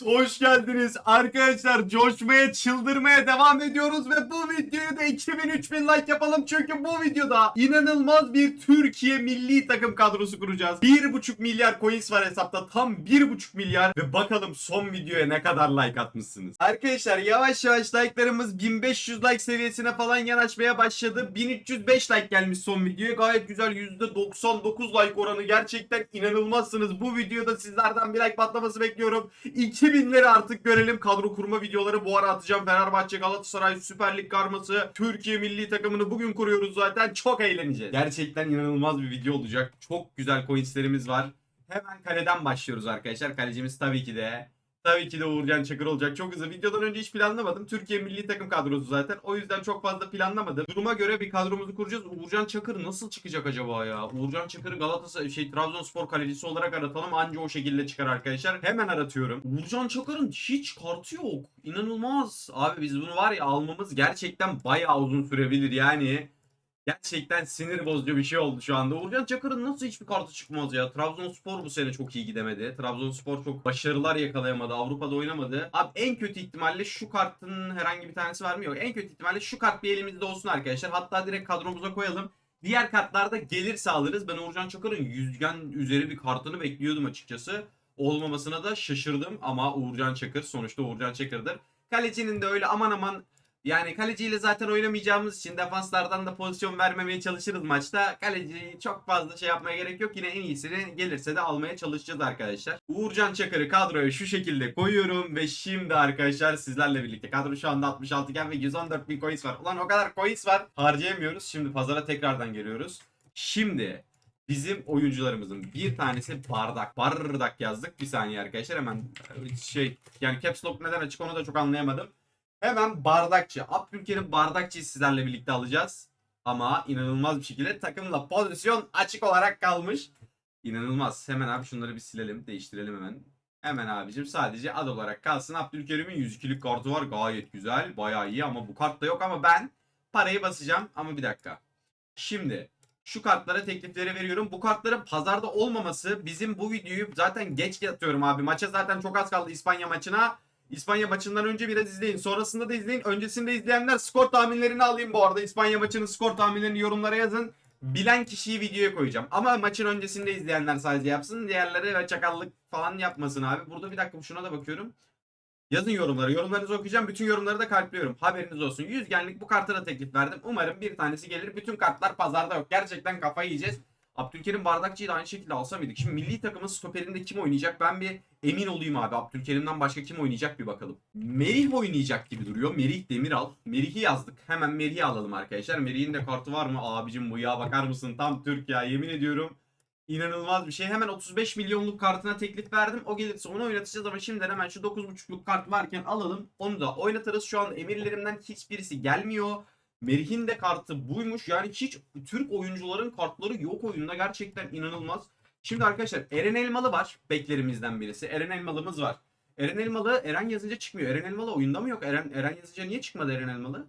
so hoş geldiniz. Arkadaşlar coşmaya çıldırmaya devam ediyoruz ve bu videoyu da 2000-3000 like yapalım. Çünkü bu videoda inanılmaz bir Türkiye milli takım kadrosu kuracağız. 1,5 milyar coins var hesapta. Tam 1,5 milyar ve bakalım son videoya ne kadar like atmışsınız. Arkadaşlar yavaş yavaş like'larımız 1500 like seviyesine falan yanaşmaya başladı. 1305 like gelmiş son videoya. Gayet güzel %99 like oranı. Gerçekten inanılmazsınız. Bu videoda sizlerden bir like patlaması bekliyorum. 2000'leri artık görelim. Kadro kurma videoları bu ara atacağım. Fenerbahçe, Galatasaray, Süper Lig karması, Türkiye milli takımını bugün kuruyoruz zaten. Çok eğleneceğiz. Gerçekten inanılmaz bir video olacak. Çok güzel coinslerimiz var. Hemen kaleden başlıyoruz arkadaşlar. Kalecimiz tabii ki de Tabii ki de Uğurcan Çakır olacak. Çok hızlı. Videodan önce hiç planlamadım. Türkiye milli takım kadrosu zaten. O yüzden çok fazla planlamadım. Duruma göre bir kadromuzu kuracağız. Uğurcan Çakır nasıl çıkacak acaba ya? Uğurcan Çakır'ı Galatasaray şey Trabzonspor kalecisi olarak aratalım. Anca o şekilde çıkar arkadaşlar. Hemen aratıyorum. Uğurcan Çakır'ın hiç kartı yok. İnanılmaz. Abi biz bunu var ya almamız gerçekten bayağı uzun sürebilir yani. Gerçekten sinir bozucu bir şey oldu şu anda. Uğurcan Çakır'ın nasıl hiçbir kartı çıkmaz ya? Trabzonspor bu sene çok iyi gidemedi. Trabzonspor çok başarılar yakalayamadı. Avrupa'da oynamadı. Abi en kötü ihtimalle şu kartın herhangi bir tanesi? Yok. En kötü ihtimalle şu kart bir elimizde olsun arkadaşlar. Hatta direkt kadromuza koyalım. Diğer kartlarda gelirse alırız. Ben Uğurcan Çakır'ın yüzgen üzeri bir kartını bekliyordum açıkçası. Olmamasına da şaşırdım ama Uğurcan Çakır sonuçta Uğurcan Çakır'dır. Kalecinin de öyle aman aman yani kaleciyle zaten oynamayacağımız için defanslardan da pozisyon vermemeye çalışırız maçta. Kaleciyi çok fazla şey yapmaya gerek yok. Yine en iyisini gelirse de almaya çalışacağız arkadaşlar. Uğurcan Çakır'ı kadroya şu şekilde koyuyorum ve şimdi arkadaşlar sizlerle birlikte kadro şu anda 66 iken ve 114 bin coins var. Ulan o kadar coins var harcayamıyoruz. Şimdi pazara tekrardan geliyoruz. Şimdi bizim oyuncularımızın bir tanesi bardak. Bardak yazdık. Bir saniye arkadaşlar hemen şey yani caps lock neden açık onu da çok anlayamadım. Hemen bardakçı. Abdülkerim bardakçıyı sizlerle birlikte alacağız. Ama inanılmaz bir şekilde takımla pozisyon açık olarak kalmış. İnanılmaz. Hemen abi şunları bir silelim. Değiştirelim hemen. Hemen abicim sadece ad olarak kalsın. Abdülkerim'in 102'lik kartı var. Gayet güzel. Bayağı iyi ama bu kart da yok ama ben parayı basacağım. Ama bir dakika. Şimdi şu kartlara teklifleri veriyorum. Bu kartların pazarda olmaması bizim bu videoyu zaten geç yatıyorum abi. Maça zaten çok az kaldı İspanya maçına. İspanya maçından önce biraz izleyin. Sonrasında da izleyin. Öncesinde izleyenler skor tahminlerini alayım bu arada. İspanya maçının skor tahminlerini yorumlara yazın. Bilen kişiyi videoya koyacağım. Ama maçın öncesinde izleyenler sadece yapsın. Diğerleri ve çakallık falan yapmasın abi. Burada bir dakika şuna da bakıyorum. Yazın yorumları. Yorumlarınızı okuyacağım. Bütün yorumları da kalpliyorum. Haberiniz olsun. Yüzgenlik bu karta da teklif verdim. Umarım bir tanesi gelir. Bütün kartlar pazarda yok. Gerçekten kafayı yiyeceğiz. Abdülkerim Bardakçı'yı da aynı şekilde alsa mıydık? Şimdi milli takımın stoperinde kim oynayacak? Ben bir emin olayım abi. Abdülkerim'den başka kim oynayacak bir bakalım. Merih oynayacak gibi duruyor. Merih Demiral. Merih'i yazdık. Hemen Merih'i alalım arkadaşlar. Merih'in de kartı var mı? Abicim bu ya bakar mısın? Tam Türk ya yemin ediyorum. İnanılmaz bir şey. Hemen 35 milyonluk kartına teklif verdim. O gelirse onu oynatacağız ama şimdiden hemen şu 9.5'luk kart varken alalım. Onu da oynatırız. Şu an emirlerimden hiçbirisi gelmiyor. Merih'in de kartı buymuş. Yani hiç Türk oyuncuların kartları yok oyunda. Gerçekten inanılmaz. Şimdi arkadaşlar Eren Elmalı var. Beklerimizden birisi. Eren Elmalı'mız var. Eren Elmalı Eren yazınca çıkmıyor. Eren Elmalı oyunda mı yok? Eren Eren yazınca niye çıkmadı Eren Elmalı?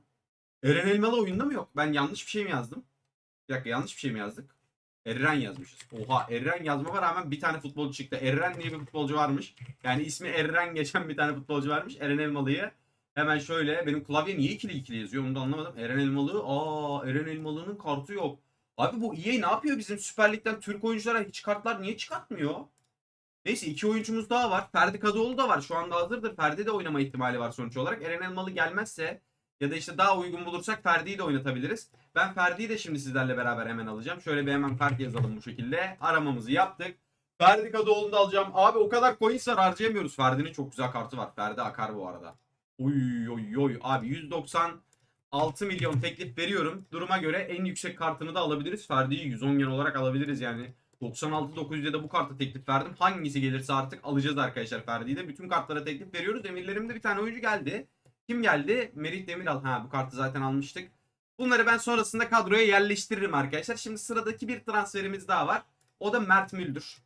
Eren Elmalı oyunda mı yok? Ben yanlış bir şey mi yazdım? Bir dakika yanlış bir şey mi yazdık? Eren yazmışız. Oha Eren yazmama rağmen bir tane futbolcu çıktı. Eren diye bir futbolcu varmış. Yani ismi Eren geçen bir tane futbolcu varmış. Eren Elmalı'yı. Hemen şöyle benim klavye niye ikili ikili yazıyor onu da anlamadım. Eren Elmalı. Aa Eren Elmalı'nın kartı yok. Abi bu EA ne yapıyor bizim Süper Lig'den Türk oyunculara hiç kartlar niye çıkartmıyor? Neyse iki oyuncumuz daha var. Ferdi Kadıoğlu da var. Şu anda hazırdır. Ferdi de oynama ihtimali var sonuç olarak. Eren Elmalı gelmezse ya da işte daha uygun bulursak Ferdi'yi de oynatabiliriz. Ben Ferdi'yi de şimdi sizlerle beraber hemen alacağım. Şöyle bir hemen kart yazalım bu şekilde. Aramamızı yaptık. Ferdi Kadıoğlu'nu da alacağım. Abi o kadar coins var harcayamıyoruz. Ferdi'nin çok güzel kartı var. Ferdi akar bu arada. Oy oy oy. Abi 196 milyon teklif veriyorum. Duruma göre en yüksek kartını da alabiliriz. Ferdi'yi 110 gen olarak alabiliriz yani. 96 900'de de bu kartı teklif verdim. Hangisi gelirse artık alacağız arkadaşlar Ferdi'yi de. Bütün kartlara teklif veriyoruz. Emirlerimde bir tane oyuncu geldi. Kim geldi? Merih Demiral. Ha bu kartı zaten almıştık. Bunları ben sonrasında kadroya yerleştiririm arkadaşlar. Şimdi sıradaki bir transferimiz daha var. O da Mert Müldür.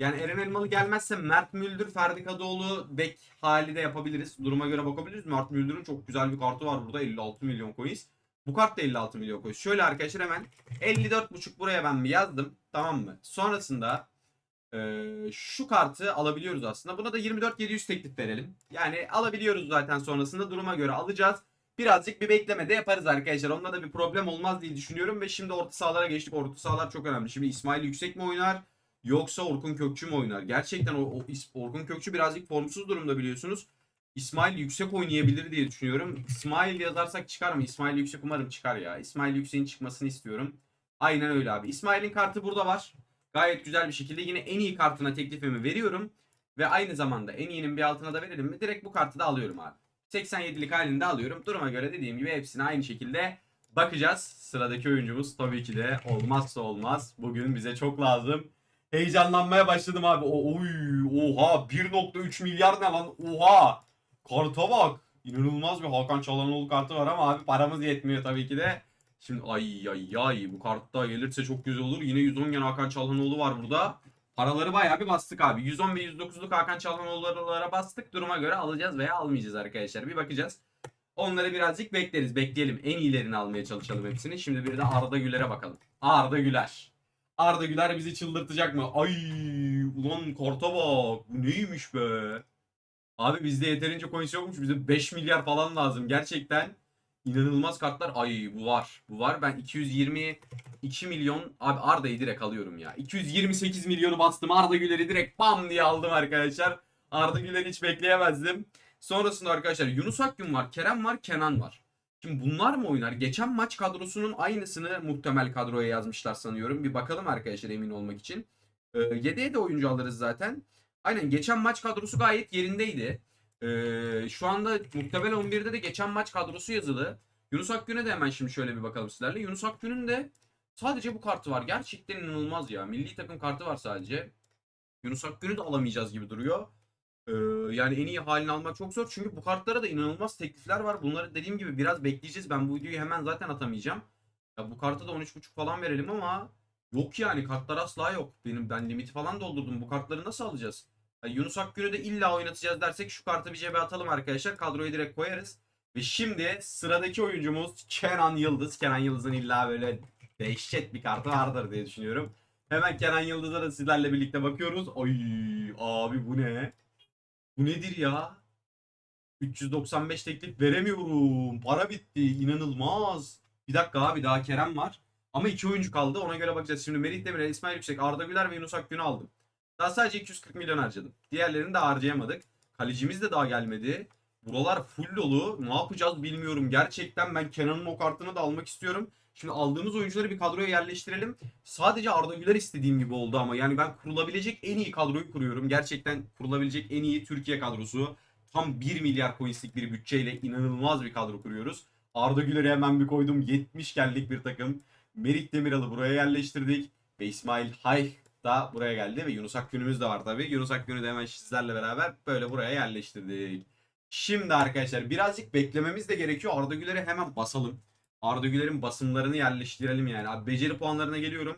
Yani Eren Elmalı gelmezse Mert Müldür, Ferdi Kadıoğlu bek hali de yapabiliriz. Duruma göre bakabiliriz. Mert Müldür'ün çok güzel bir kartı var burada. 56 milyon coins. Bu kart da 56 milyon coins. Şöyle arkadaşlar hemen 54.5 buraya ben bir yazdım. Tamam mı? Sonrasında Ee, şu kartı alabiliyoruz aslında. Buna da 24-700 teklif verelim. Yani alabiliyoruz zaten sonrasında duruma göre alacağız. Birazcık bir bekleme de yaparız arkadaşlar. Onda da bir problem olmaz diye düşünüyorum. Ve şimdi orta sahalara geçtik. Orta sahalar çok önemli. Şimdi İsmail Yüksek mi oynar? Yoksa Orkun Kökçü mü oynar? Gerçekten o, o Orkun Kökçü birazcık formsuz durumda biliyorsunuz. İsmail Yüksek oynayabilir diye düşünüyorum. İsmail yazarsak çıkar mı? İsmail Yüksek umarım çıkar ya. İsmail Yüksek'in çıkmasını istiyorum. Aynen öyle abi. İsmail'in kartı burada var. Gayet güzel bir şekilde yine en iyi kartına teklifimi veriyorum. Ve aynı zamanda en iyinin bir altına da verelim mi? Direkt bu kartı da alıyorum abi. 87'lik halinde alıyorum. Duruma göre dediğim gibi hepsine aynı şekilde bakacağız. Sıradaki oyuncumuz tabii ki de olmazsa olmaz. Bugün bize çok lazım. Heyecanlanmaya başladım abi. O, oy, oha 1.3 milyar ne lan? Oha. Karta bak. İnanılmaz bir Hakan Çalhanoğlu kartı var ama abi paramız yetmiyor tabii ki de. Şimdi ay ay ay bu kartta gelirse çok güzel olur. Yine 110 gen Hakan Çalhanoğlu var burada. Paraları bayağı bir bastık abi. 110 ve 109'luk Hakan Çalhanoğlu'lara bastık. Duruma göre alacağız veya almayacağız arkadaşlar. Bir bakacağız. Onları birazcık bekleriz. Bekleyelim. En iyilerini almaya çalışalım hepsini. Şimdi bir de Arda Güler'e bakalım. Arda Güler. Arda Güler bizi çıldırtacak mı? Ay ulan karta bak. Bu neymiş be? Abi bizde yeterince coins yokmuş. Bize 5 milyar falan lazım. Gerçekten inanılmaz kartlar. Ay bu var. Bu var. Ben 222 milyon. Abi Arda'yı direkt alıyorum ya. 228 milyonu bastım. Arda Güler'i direkt bam diye aldım arkadaşlar. Arda Güler'i hiç bekleyemezdim. Sonrasında arkadaşlar Yunus Akgün var. Kerem var. Kenan var. Şimdi bunlar mı oynar? Geçen maç kadrosunun aynısını muhtemel kadroya yazmışlar sanıyorum. Bir bakalım arkadaşlar emin olmak için. Ee, yedeğe de oyuncu alırız zaten. Aynen geçen maç kadrosu gayet yerindeydi. Ee, şu anda muhtemel 11'de de geçen maç kadrosu yazılı. Yunus Akgün'e de hemen şimdi şöyle bir bakalım sizlerle. Yunus Akgün'ün de sadece bu kartı var. Gerçekten inanılmaz ya. Milli takım kartı var sadece. Yunus Akgün'ü de alamayacağız gibi duruyor. Ee, yani en iyi halini almak çok zor. Çünkü bu kartlara da inanılmaz teklifler var. Bunları dediğim gibi biraz bekleyeceğiz. Ben bu videoyu hemen zaten atamayacağım. Ya bu karta da 13.5 falan verelim ama yok yani kartlar asla yok. Benim ben limiti falan doldurdum. Bu kartları nasıl alacağız? Yani Yunus Akgün'ü de illa oynatacağız dersek şu kartı bir cebe atalım arkadaşlar. Kadroyu direkt koyarız. Ve şimdi sıradaki oyuncumuz Kenan Yıldız. Kenan Yıldız'ın illa böyle dehşet bir kartı vardır diye düşünüyorum. Hemen Kenan Yıldız'a da sizlerle birlikte bakıyoruz. Ay abi bu ne? Bu nedir ya? 395 teklif veremiyorum. Para bitti. İnanılmaz. Bir dakika abi daha Kerem var. Ama iki oyuncu kaldı. Ona göre bakacağız. Şimdi Merih Demirel, İsmail Yüksek, Arda Güler ve Yunus Akgün'ü aldım. Daha sadece 240 milyon harcadım. Diğerlerini de harcayamadık. Kalecimiz de daha gelmedi. Buralar full dolu. Ne yapacağız bilmiyorum. Gerçekten ben Kenan'ın o kartını da almak istiyorum. Şimdi aldığımız oyuncuları bir kadroya yerleştirelim. Sadece Arda Güler istediğim gibi oldu ama yani ben kurulabilecek en iyi kadroyu kuruyorum. Gerçekten kurulabilecek en iyi Türkiye kadrosu. Tam 1 milyar coinslik bir bütçeyle inanılmaz bir kadro kuruyoruz. Arda Güler'i hemen bir koydum. 70 geldik bir takım. Merih Demiral'ı buraya yerleştirdik. Ve İsmail Hay da buraya geldi ve Yunus Akgün'ümüz de var tabii. Yunus Akgün'ü de hemen sizlerle beraber böyle buraya yerleştirdik. Şimdi arkadaşlar birazcık beklememiz de gerekiyor. Arda Güler'e hemen basalım. Arda Güler'in basımlarını yerleştirelim yani. Abi beceri puanlarına geliyorum.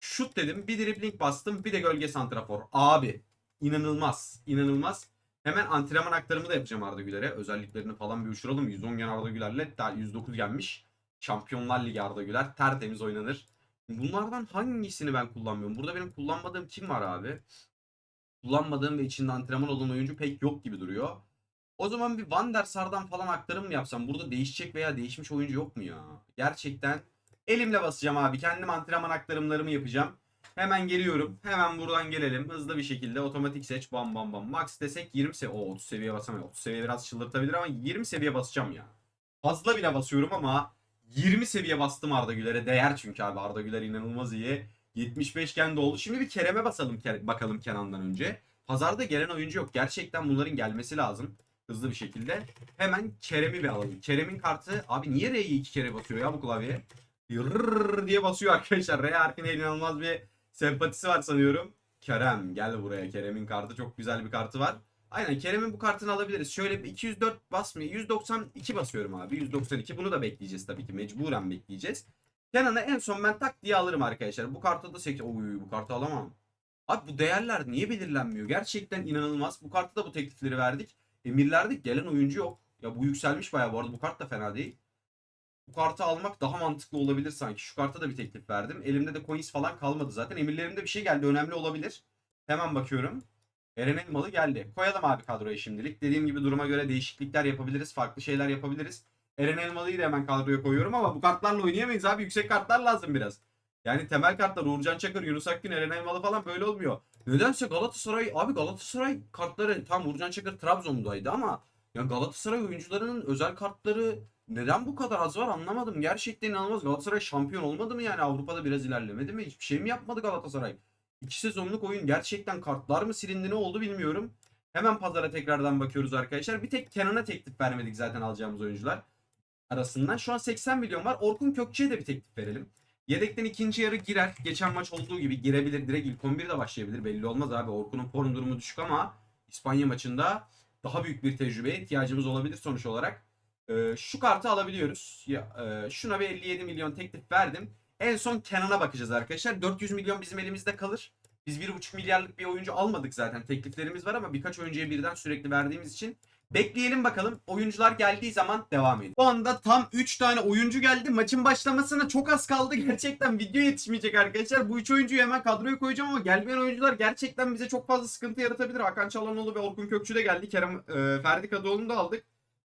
Şut dedim. Bir dribbling bastım. Bir de gölge santrafor. Abi inanılmaz. inanılmaz. Hemen antrenman aktarımı da yapacağım Arda Güler'e. Özelliklerini falan bir uçuralım. 110 gen Arda Güler'le daha 109 gelmiş. Şampiyonlar Ligi Arda Güler. Tertemiz oynanır. Bunlardan hangisini ben kullanmıyorum? Burada benim kullanmadığım kim var abi? Kullanmadığım ve içinde antrenman olan oyuncu pek yok gibi duruyor. O zaman bir Van der Sar'dan falan aktarım mı yapsam? Burada değişecek veya değişmiş oyuncu yok mu ya? Gerçekten elimle basacağım abi. Kendim antrenman aktarımlarımı yapacağım. Hemen geliyorum. Hemen buradan gelelim. Hızlı bir şekilde otomatik seç. Bam bam bam. Max desek 20 seviye. Oo 30 seviye basamıyorum. 30 seviye biraz çıldırtabilir ama 20 seviye basacağım ya. Fazla bile basıyorum ama 20 seviye bastım Arda Güler'e. Değer çünkü abi Arda Güler inanılmaz iyi. 75 gen de oldu. Şimdi bir Kerem'e basalım bakalım Kenan'dan önce. Pazarda gelen oyuncu yok. Gerçekten bunların gelmesi lazım. Hızlı bir şekilde. Hemen Kerem'i bir alalım. Kerem'in kartı abi niye R'yi iki kere basıyor ya bu klavye? Yırrrr diye basıyor arkadaşlar. R harfine inanılmaz bir sempatisi var sanıyorum. Kerem gel buraya. Kerem'in kartı çok güzel bir kartı var. Aynen Kerem'in bu kartını alabiliriz. Şöyle bir 204 basmıyor. 192 basıyorum abi. 192. Bunu da bekleyeceğiz tabii ki. Mecburen bekleyeceğiz. Kenan'a en son ben tak diye alırım arkadaşlar. Bu kartı da 8. Oy bu kartı alamam. Abi bu değerler niye belirlenmiyor? Gerçekten inanılmaz. Bu kartta da bu teklifleri verdik. Emirlerde gelen oyuncu yok. Ya bu yükselmiş bayağı bu arada. Bu kart da fena değil. Bu kartı almak daha mantıklı olabilir sanki. Şu karta da bir teklif verdim. Elimde de coins falan kalmadı zaten. Emirlerimde bir şey geldi. Önemli olabilir. Hemen bakıyorum. Eren Elmalı geldi. Koyalım abi kadroya şimdilik. Dediğim gibi duruma göre değişiklikler yapabiliriz. Farklı şeyler yapabiliriz. Eren Elmalı'yı da hemen kadroya koyuyorum ama bu kartlarla oynayamayız abi. Yüksek kartlar lazım biraz. Yani temel kartlar Uğurcan Çakır, Yunus Akgün, Eren Elmalı falan böyle olmuyor. Nedense Galatasaray, abi Galatasaray kartları tam Uğurcan Çakır Trabzon'daydı ama ya Galatasaray oyuncularının özel kartları neden bu kadar az var anlamadım. Gerçekten inanılmaz. Galatasaray şampiyon olmadı mı yani? Avrupa'da biraz ilerlemedi mi? Hiçbir şey mi yapmadı Galatasaray? İki sezonluk oyun gerçekten kartlar mı silindi ne oldu bilmiyorum. Hemen pazara tekrardan bakıyoruz arkadaşlar. Bir tek Kenan'a teklif vermedik zaten alacağımız oyuncular arasından. Şu an 80 milyon var. Orkun Kökçe'ye de bir teklif verelim. Yedekten ikinci yarı girer. Geçen maç olduğu gibi girebilir. Direkt ilk 11'de başlayabilir. Belli olmaz abi. Orkun'un form durumu düşük ama İspanya maçında daha büyük bir tecrübeye ihtiyacımız olabilir sonuç olarak. Ee, şu kartı alabiliyoruz. Ya, e, şuna bir 57 milyon teklif verdim. En son Kenan'a bakacağız arkadaşlar. 400 milyon bizim elimizde kalır. Biz 1,5 milyarlık bir oyuncu almadık zaten. Tekliflerimiz var ama birkaç oyuncuya birden sürekli verdiğimiz için Bekleyelim bakalım. Oyuncular geldiği zaman devam edelim. Bu anda tam 3 tane oyuncu geldi. Maçın başlamasına çok az kaldı. Gerçekten video yetişmeyecek arkadaşlar. Bu 3 oyuncuyu hemen kadroya koyacağım ama gelmeyen oyuncular gerçekten bize çok fazla sıkıntı yaratabilir. Hakan Çalhanoğlu ve Orkun Kökçü de geldi. Kerem e, Ferdi Kadıoğlu'nu da aldık.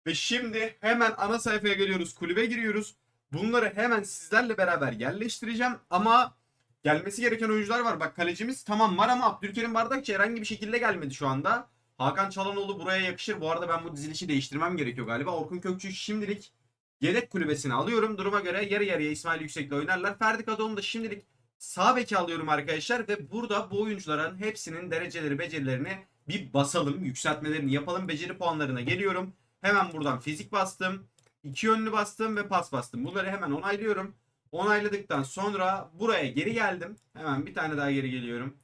Ve şimdi hemen ana sayfaya geliyoruz. Kulübe giriyoruz. Bunları hemen sizlerle beraber yerleştireceğim. Ama gelmesi gereken oyuncular var. Bak kalecimiz tamam var ama Abdülkerim Bardakçı herhangi bir şekilde gelmedi şu anda. Hakan Çalhanoğlu buraya yakışır. Bu arada ben bu dizilişi değiştirmem gerekiyor galiba. Orkun Kökçü'yü şimdilik yedek kulübesine alıyorum. Duruma göre yarı yarıya İsmail Yüksek'le oynarlar. Ferdi Kadıoğlu'nu da şimdilik sağ beke alıyorum arkadaşlar. Ve burada bu oyuncuların hepsinin dereceleri, becerilerini bir basalım. Yükseltmelerini yapalım. Beceri puanlarına geliyorum. Hemen buradan fizik bastım. iki yönlü bastım ve pas bastım. Bunları hemen onaylıyorum. Onayladıktan sonra buraya geri geldim. Hemen bir tane daha geri geliyorum.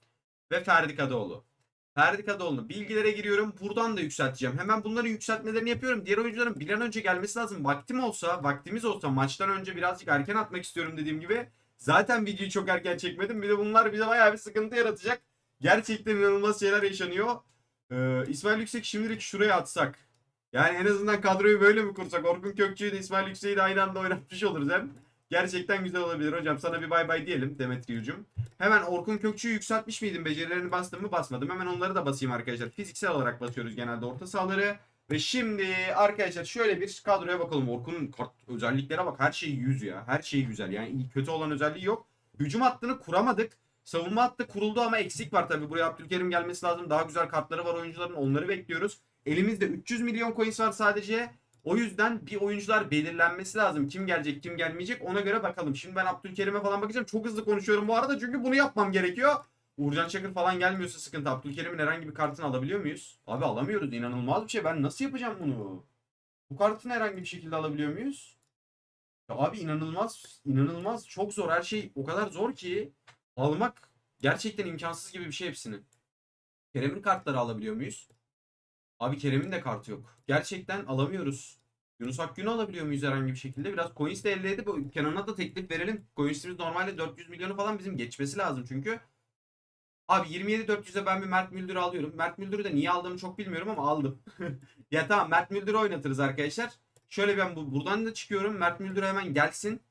Ve Ferdi Kadıoğlu. Ferdi Kadıoğlu bilgilere giriyorum. Buradan da yükselteceğim. Hemen bunların yükseltmelerini yapıyorum. Diğer oyuncuların bir an önce gelmesi lazım. Vaktim olsa, vaktimiz olsa maçtan önce birazcık erken atmak istiyorum dediğim gibi. Zaten videoyu çok erken çekmedim. Bir de bunlar bize bayağı bir sıkıntı yaratacak. Gerçekten inanılmaz şeyler yaşanıyor. Ee, İsmail Yüksek şimdilik şuraya atsak. Yani en azından kadroyu böyle mi kursak? Orkun Kökçü'yü de İsmail Yüksek'i de aynı anda oynatmış oluruz hem. Gerçekten güzel olabilir hocam. Sana bir bay bay diyelim Demetriucum. Hemen Orkun Kökçü'yü yükseltmiş miydim? Becerilerini bastım mı? Basmadım. Hemen onları da basayım arkadaşlar. Fiziksel olarak basıyoruz genelde orta sahaları. Ve şimdi arkadaşlar şöyle bir kadroya bakalım. Orkun'un özelliklere bak. Her şey 100 ya. Her şey güzel. Yani kötü olan özelliği yok. Hücum hattını kuramadık. Savunma hattı kuruldu ama eksik var tabii. Buraya Abdülkerim gelmesi lazım. Daha güzel kartları var oyuncuların. Onları bekliyoruz. Elimizde 300 milyon coins var sadece. O yüzden bir oyuncular belirlenmesi lazım. Kim gelecek, kim gelmeyecek ona göre bakalım. Şimdi ben Abdülkerim'e falan bakacağım. Çok hızlı konuşuyorum bu arada çünkü bunu yapmam gerekiyor. Uğurcan Çakır falan gelmiyorsa sıkıntı. Abdülkerim'in herhangi bir kartını alabiliyor muyuz? Abi alamıyoruz. İnanılmaz bir şey. Ben nasıl yapacağım bunu? Bu kartını herhangi bir şekilde alabiliyor muyuz? Ya abi inanılmaz, inanılmaz. Çok zor. Her şey o kadar zor ki almak gerçekten imkansız gibi bir şey hepsini. Kerem'in kartları alabiliyor muyuz? Abi Kerem'in de kartı yok. Gerçekten alamıyoruz. Yunus Akgün'ü alabiliyor muyuz herhangi bir şekilde? Biraz coins de elde edip Kenan'a da teklif verelim. Coins'imiz normalde 400 milyonu falan bizim geçmesi lazım çünkü. Abi 27-400'e ben bir Mert Müldür'ü alıyorum. Mert Müldür'ü de niye aldığımı çok bilmiyorum ama aldım. ya tamam Mert Müldür'ü oynatırız arkadaşlar. Şöyle ben bu, buradan da çıkıyorum. Mert Müldür hemen gelsin.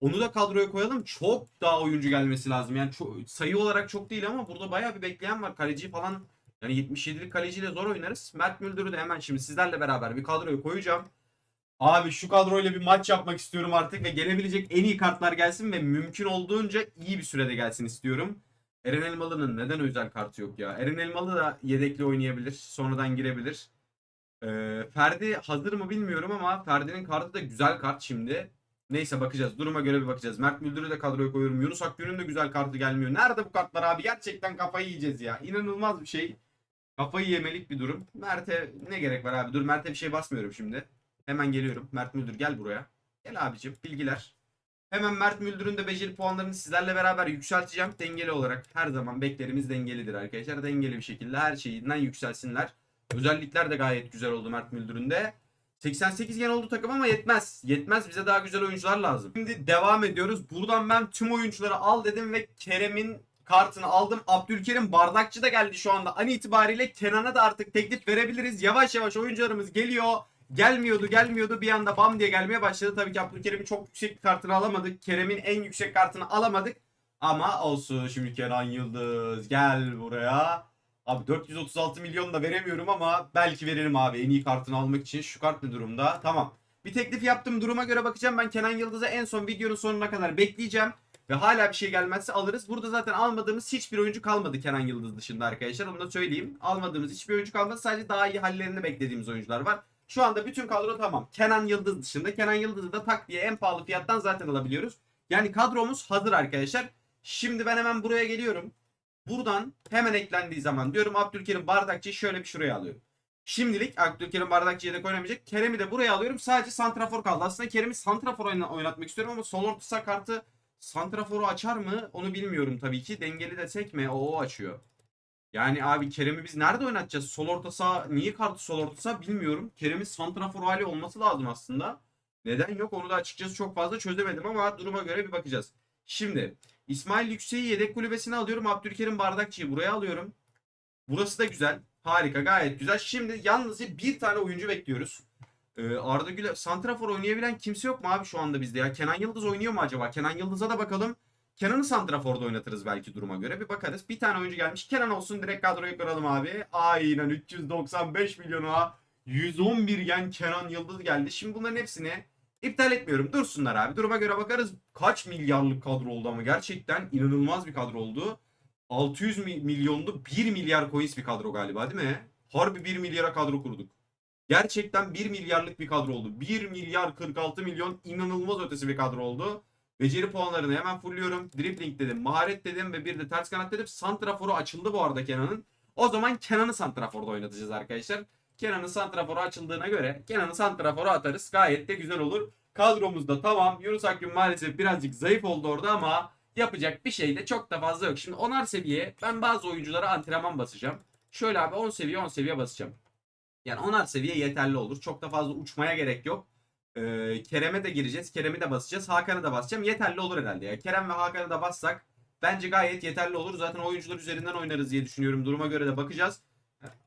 Onu da kadroya koyalım. Çok daha oyuncu gelmesi lazım. Yani çok, sayı olarak çok değil ama burada bayağı bir bekleyen var. Kaleci falan yani 77'lik kaleciyle zor oynarız. Mert Müldür'ü de hemen şimdi sizlerle beraber bir kadroya koyacağım. Abi şu kadroyla bir maç yapmak istiyorum artık ve gelebilecek en iyi kartlar gelsin ve mümkün olduğunca iyi bir sürede gelsin istiyorum. Eren Elmalı'nın neden özel kartı yok ya? Eren Elmalı da yedekli oynayabilir. Sonradan girebilir. Ee, Ferdi hazır mı bilmiyorum ama Ferdi'nin kartı da güzel kart şimdi. Neyse bakacağız. Duruma göre bir bakacağız. Mert Müldür'ü de kadroya koyuyorum. Yunus Akgün'ün de güzel kartı gelmiyor. Nerede bu kartlar abi? Gerçekten kafayı yiyeceğiz ya. İnanılmaz bir şey. Kafayı yemelik bir durum. Mert'e ne gerek var abi? Dur Mert'e bir şey basmıyorum şimdi. Hemen geliyorum. Mert Müldür gel buraya. Gel abicim bilgiler. Hemen Mert Müldür'ün de beceri puanlarını sizlerle beraber yükselteceğim. Dengeli olarak her zaman beklerimiz dengelidir arkadaşlar. Dengeli bir şekilde her şeyinden yükselsinler. Özellikler de gayet güzel oldu Mert Müldür'ün de. 88 gen oldu takım ama yetmez. Yetmez bize daha güzel oyuncular lazım. Şimdi devam ediyoruz. Buradan ben tüm oyuncuları al dedim ve Kerem'in kartını aldım. Abdülkerim Bardakçı da geldi şu anda. An itibariyle Kenan'a da artık teklif verebiliriz. Yavaş yavaş oyuncularımız geliyor. Gelmiyordu gelmiyordu bir anda bam diye gelmeye başladı. Tabii ki Abdülkerim'in çok yüksek kartını alamadık. Kerem'in en yüksek kartını alamadık. Ama olsun şimdi Kenan Yıldız gel buraya. Abi 436 milyon da veremiyorum ama belki veririm abi en iyi kartını almak için. Şu kart ne durumda? Tamam. Bir teklif yaptım duruma göre bakacağım. Ben Kenan Yıldız'a en son videonun sonuna kadar bekleyeceğim. Ve hala bir şey gelmezse alırız. Burada zaten almadığımız hiçbir oyuncu kalmadı Kenan Yıldız dışında arkadaşlar. Onu da söyleyeyim. Almadığımız hiçbir oyuncu kalmadı. Sadece daha iyi hallerini beklediğimiz oyuncular var. Şu anda bütün kadro tamam. Kenan Yıldız dışında. Kenan Yıldız'ı da tak diye en pahalı fiyattan zaten alabiliyoruz. Yani kadromuz hazır arkadaşlar. Şimdi ben hemen buraya geliyorum. Buradan hemen eklendiği zaman diyorum Abdülkerim Bardakçı'yı şöyle bir şuraya alıyorum. Şimdilik Abdülkerim Bardakçı'ya da oynamayacak. Kerem'i de buraya alıyorum. Sadece Santrafor kaldı. Aslında Kerem'i Santrafor oyna- oynatmak istiyorum ama sol orta kartı Santrafor'u açar mı? Onu bilmiyorum tabii ki. Dengeli desek mi? O, o açıyor. Yani abi Kerem'i biz nerede oynatacağız? Sol orta saha niye kartı sol orta saha bilmiyorum. Kerem'in Santrafor hali olması lazım aslında. Neden yok onu da açıkçası çok fazla çözemedim ama duruma göre bir bakacağız. Şimdi İsmail Yüksek'i yedek kulübesine alıyorum. Abdülkerim Bardakçı'yı buraya alıyorum. Burası da güzel. Harika gayet güzel. Şimdi yalnızca bir tane oyuncu bekliyoruz. Ee, Arda Güler, Santrafor oynayabilen kimse yok mu abi şu anda bizde ya? Kenan Yıldız oynuyor mu acaba? Kenan Yıldız'a da bakalım. Kenan'ı Santrafor'da oynatırız belki duruma göre. Bir bakarız. Bir tane oyuncu gelmiş. Kenan olsun direkt kadroya kuralım abi. Aynen 395 milyona 111 gen Kenan Yıldız geldi. Şimdi bunların hepsini iptal etmiyorum. Dursunlar abi. Duruma göre bakarız. Kaç milyarlık kadro oldu ama gerçekten inanılmaz bir kadro oldu. 600 mi- milyonlu 1 milyar coins bir kadro galiba değil mi? Harbi 1 milyara kadro kurduk. Gerçekten 1 milyarlık bir kadro oldu. 1 milyar 46 milyon inanılmaz ötesi bir kadro oldu. Beceri puanlarını hemen fulluyorum. Dribbling dedim, maharet dedim ve bir de ters kanat dedim. Santrafor'u açıldı bu arada Kenan'ın. O zaman Kenan'ı Santrafor'da oynatacağız arkadaşlar. Kenan'ın Santrafor'u açıldığına göre Kenan'ı Santrafor'a atarız. Gayet de güzel olur. Kadromuzda tamam. Yunus Akgün maalesef birazcık zayıf oldu orada ama yapacak bir şey de çok da fazla yok. Şimdi 10'ar seviye ben bazı oyunculara antrenman basacağım. Şöyle abi 10 seviye 10 seviye basacağım. Yani 10'ar seviye yeterli olur. Çok da fazla uçmaya gerek yok. Ee, Kerem'e de gireceğiz. Kerem'i de basacağız. Hakan'ı da basacağım. Yeterli olur herhalde ya. Kerem ve Hakan'ı da bassak bence gayet yeterli olur. Zaten oyuncular üzerinden oynarız diye düşünüyorum. Duruma göre de bakacağız.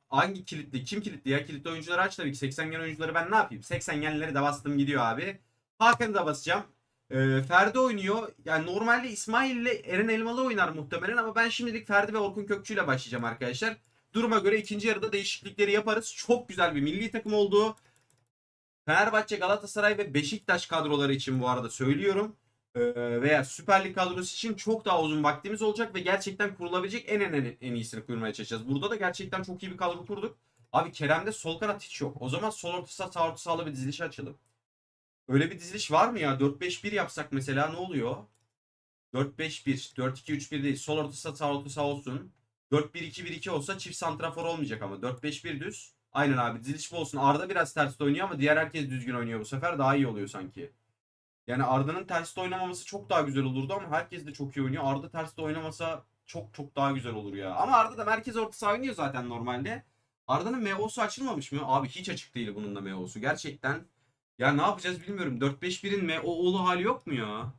Hangi kilitli? Kim kilitli ya? Kilitli oyuncuları aç tabii ki. 80 gen oyuncuları ben ne yapayım? 80 genleri de bastım gidiyor abi. Hakan'ı da basacağım. Ee, Ferdi oynuyor. Yani normalde İsmail ile Eren Elmalı oynar muhtemelen ama ben şimdilik Ferdi ve Orkun Kökçü ile başlayacağım arkadaşlar. Duruma göre ikinci yarıda değişiklikleri yaparız. Çok güzel bir milli takım olduğu. Fenerbahçe, Galatasaray ve Beşiktaş kadroları için bu arada söylüyorum. Ee, veya Süper Lig kadrosu için çok daha uzun vaktimiz olacak ve gerçekten kurulabilecek en en en, en iyisini kurmaya çalışacağız. Burada da gerçekten çok iyi bir kadro kurduk. Abi Kerem'de sol kanat hiç yok. O zaman sol orta sağ orta sahalı bir diziliş açalım. Öyle bir diziliş var mı ya? 4-5-1 yapsak mesela ne oluyor? 4-5-1, 4-2-3-1 değil. Sol orta sağ orta saha olsun. 4-1-2-1-2 olsa çift santrafor olmayacak ama. 4-5-1 düz. Aynen abi bu olsun. Arda biraz ters oynuyor ama diğer herkes düzgün oynuyor bu sefer. Daha iyi oluyor sanki. Yani Arda'nın terste oynamaması çok daha güzel olurdu ama herkes de çok iyi oynuyor. Arda terste oynamasa çok çok daha güzel olur ya. Ama Arda da merkez orta saha oynuyor zaten normalde. Arda'nın MO'su açılmamış mı? Abi hiç açık değil bunun da. Gerçekten. Ya ne yapacağız bilmiyorum. 4-5-1'in MO'lu hali yok mu ya?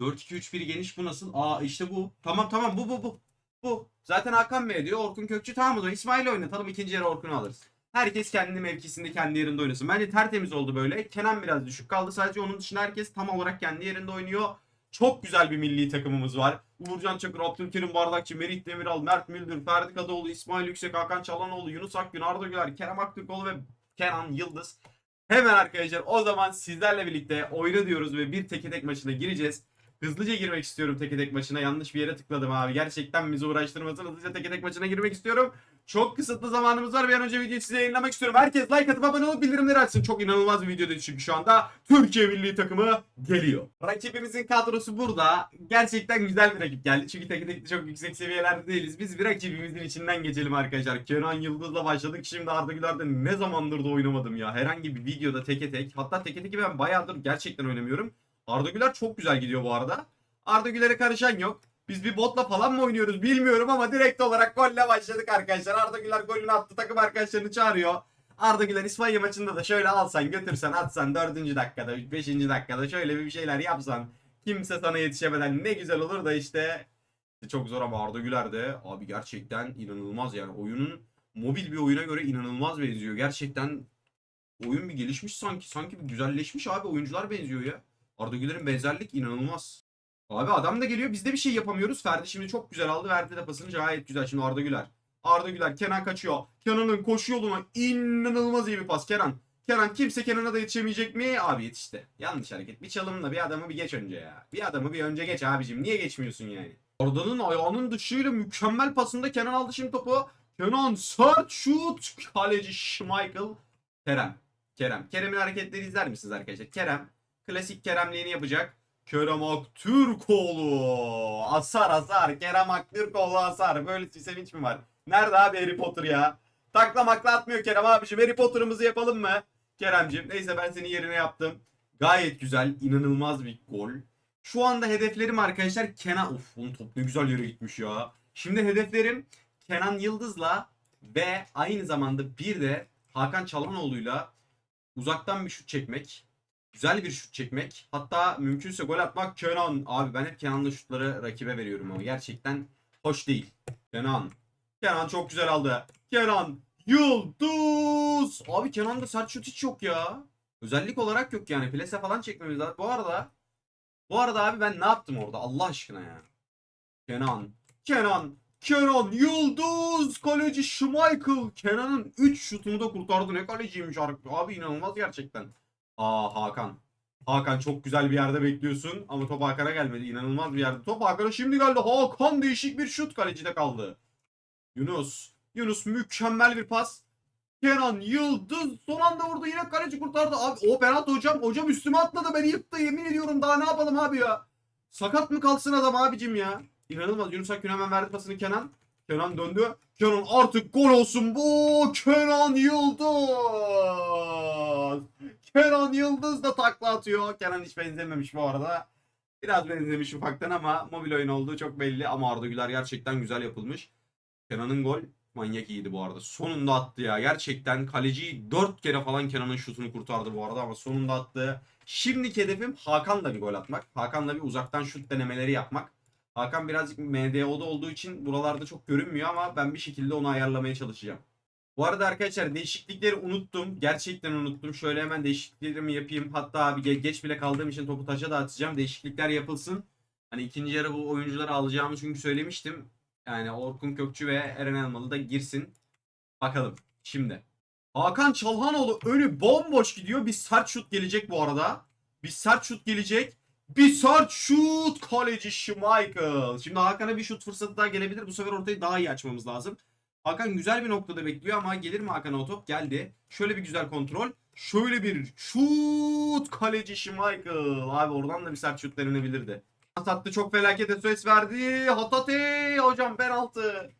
4-2-3-1 geniş bu nasıl? Aa işte bu. Tamam tamam bu bu bu. Bu. Zaten Hakan Bey diyor. Orkun Kökçü tamam o zaman İsmail'i oynatalım. ikinci yarı Orkun'u alırız. Herkes kendi mevkisinde kendi yerinde oynasın. Bence tertemiz oldu böyle. Kenan biraz düşük kaldı. Sadece onun dışında herkes tam olarak kendi yerinde oynuyor. Çok güzel bir milli takımımız var. Uğurcan Çakır, Abdülkerim Bardakçı, Merih Demiral, Mert Müldür, Ferdi Kadıoğlu, İsmail Yüksek, Hakan Çalhanoğlu, Yunus Akgün, Arda Güler, Kerem Aktürkoğlu ve Kenan Yıldız. Hemen arkadaşlar o zaman sizlerle birlikte oyna diyoruz ve bir teke tek maçına gireceğiz. Hızlıca girmek istiyorum teke tek maçına. Yanlış bir yere tıkladım abi. Gerçekten bizi uğraştırmasın. Hızlıca teke tek maçına girmek istiyorum. Çok kısıtlı zamanımız var. Bir an önce videoyu size yayınlamak istiyorum. Herkes like atıp abone olup bildirimleri açsın. Çok inanılmaz bir videoda çünkü şu anda Türkiye milli takımı geliyor. Rakibimizin kadrosu burada. Gerçekten güzel bir rakip geldi. Çünkü tek tek çok yüksek seviyelerde değiliz. Biz bir rakibimizin içinden geçelim arkadaşlar. Kenan Yıldız'la başladık. Şimdi Arda Güler'de ne zamandır da oynamadım ya. Herhangi bir videoda teke tek. Hatta teke teki ben bayağıdır gerçekten oynamıyorum. Arda Güler çok güzel gidiyor bu arada. Arda Güler'e karışan yok. Biz bir botla falan mı oynuyoruz bilmiyorum ama direkt olarak golle başladık arkadaşlar. Arda Güler golünü attı takım arkadaşlarını çağırıyor. Arda Güler İspanya maçında da şöyle alsan götürsen atsan 4. dakikada 5. dakikada şöyle bir şeyler yapsan kimse sana yetişemeden ne güzel olur da işte çok zor ama Arda Güler de abi gerçekten inanılmaz yani oyunun mobil bir oyuna göre inanılmaz benziyor. Gerçekten oyun bir gelişmiş sanki sanki bir güzelleşmiş abi oyuncular benziyor ya. Arda Güler'in benzerlik inanılmaz. Abi adam da geliyor biz de bir şey yapamıyoruz. Ferdi şimdi çok güzel aldı verdi de pasını gayet güzel. Şimdi Arda Güler. Arda Güler. Kenan kaçıyor. Kenan'ın koşu yoluna inanılmaz iyi bir pas. Kenan. Kenan kimse Kenan'a da yetişemeyecek mi? Abi yetişti. Yanlış hareket. Bir çalımla bir adamı bir geç önce ya. Bir adamı bir önce geç abicim. Niye geçmiyorsun yani? Arda'nın ayağının dışıyla mükemmel pasında Kenan aldı şimdi topu. Kenan sert şut. Kaleci Schmeichel. Kerem. Kerem. Kerem'in hareketleri izler misiniz arkadaşlar? Kerem. Klasik Keremliğini yapacak. Kerem Aktürkoğlu. Asar asar. Kerem Aktürkoğlu asar. Böyle bir sevinç mi var? Nerede abi Harry Potter ya? Takla makla atmıyor Kerem abiciğim. Harry Potter'ımızı yapalım mı? Keremciğim. Neyse ben seni yerine yaptım. Gayet güzel. inanılmaz bir gol. Şu anda hedeflerim arkadaşlar Kenan... Uf bunun top ne güzel yere gitmiş ya. Şimdi hedeflerim Kenan Yıldız'la ve aynı zamanda bir de Hakan Çalhanoğlu'yla uzaktan bir şut çekmek. Güzel bir şut çekmek. Hatta mümkünse gol atmak Kenan. Abi ben hep Kenan'la şutları rakibe veriyorum ama gerçekten hoş değil. Kenan. Kenan çok güzel aldı. Kenan Yıldız. Abi Kenan'da sert şut hiç yok ya. Özellik olarak yok yani. Plase falan çekmemiz lazım. Bu arada bu arada abi ben ne yaptım orada Allah aşkına ya. Kenan. Kenan. Kenan Yıldız. Kaleci Schmeichel. Kenan'ın 3 şutunu da kurtardı. Ne kaleciymiş abi. Abi inanılmaz gerçekten. Aa Hakan. Hakan çok güzel bir yerde bekliyorsun ama top Hakan'a gelmedi. İnanılmaz bir yerde. Top Hakan'a şimdi geldi. Hakan değişik bir şut kalecide kaldı. Yunus. Yunus mükemmel bir pas. Kenan Yıldız son anda vurdu yine kaleci kurtardı. Abi o penaltı hocam. Hocam üstüme atladı beni yıktı yemin ediyorum daha ne yapalım abi ya. Sakat mı kalsın adam abicim ya. İnanılmaz Yunus Akgün hemen verdi pasını Kenan. Kenan döndü. Kenan artık gol olsun bu. Kenan Yıldız. Kenan Yıldız da takla atıyor. Kenan hiç benzememiş bu arada. Biraz benzemiş ufaktan ama mobil oyun olduğu çok belli. Ama Arda Güler gerçekten güzel yapılmış. Kenan'ın gol manyak iyiydi bu arada. Sonunda attı ya. Gerçekten kaleci 4 kere falan Kenan'ın şutunu kurtardı bu arada ama sonunda attı. Şimdiki hedefim Hakan'la bir gol atmak. Hakan'la bir uzaktan şut denemeleri yapmak. Hakan birazcık MDO'da olduğu için buralarda çok görünmüyor ama ben bir şekilde onu ayarlamaya çalışacağım. Bu arada arkadaşlar değişiklikleri unuttum. Gerçekten unuttum. Şöyle hemen değişikliklerimi yapayım. Hatta ge- geç bile kaldığım için topu taça da atacağım. Değişiklikler yapılsın. Hani ikinci yarı bu oyuncuları alacağımı çünkü söylemiştim. Yani Orkun Kökçü ve Eren Elmalı da girsin. Bakalım şimdi. Hakan Çalhanoğlu önü bomboş gidiyor. Bir sert şut gelecek bu arada. Bir sert şut gelecek. Bir sert şut. Kaleci Schmeichel. Şimdi Hakan'a bir şut fırsatı daha gelebilir. Bu sefer ortayı daha iyi açmamız lazım. Hakan güzel bir noktada bekliyor ama gelir mi Hakan'a o top? Geldi. Şöyle bir güzel kontrol. Şöyle bir şut. Kaleci Schmeichel. Abi oradan da bir sert şut denenebilirdi. Attı çok felaket SOS verdi. Hatate hocam penaltı.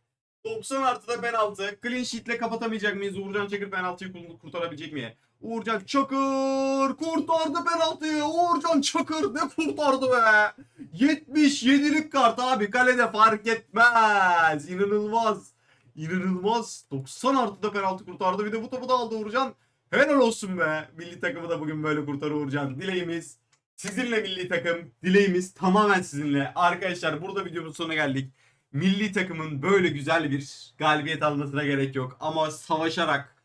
90 artıda penaltı. Clean sheet'le kapatamayacak mıyız? Uğurcan Çakır penaltıyı kurtarabilecek mi? Uğurcan Çakır kurtardı penaltıyı. Uğurcan Çakır ne kurtardı be? 77'lik kart abi kalede fark etmez. İnanılmaz. İnanılmaz. 90 artıda penaltı kurtardı. Bir de bu topu da aldı Uğurcan. Helal olsun be. Milli takımı da bugün böyle kurtar Uğurcan. Dileğimiz sizinle milli takım. Dileğimiz tamamen sizinle. Arkadaşlar burada videomuzun sonuna geldik. Milli takımın böyle güzel bir galibiyet almasına gerek yok. Ama savaşarak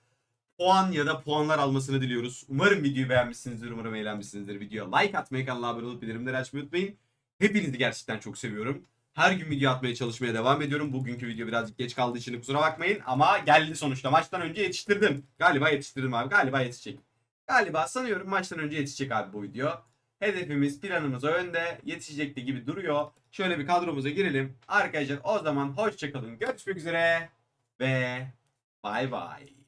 puan ya da puanlar almasını diliyoruz. Umarım videoyu beğenmişsinizdir. Umarım eğlenmişsinizdir. Videoya like atmayı, kanala abone olup bildirimleri açmayı unutmayın. Hepinizi gerçekten çok seviyorum. Her gün video atmaya çalışmaya devam ediyorum. Bugünkü video birazcık geç kaldığı için kusura bakmayın. Ama geldi sonuçta. Maçtan önce yetiştirdim. Galiba yetiştirdim abi. Galiba yetişecek. Galiba sanıyorum maçtan önce yetişecek abi bu video. Hedefimiz, planımız önde. Yetişecekti gibi duruyor. Şöyle bir kadromuza girelim. Arkadaşlar o zaman hoşçakalın. Görüşmek üzere. Ve bay bay.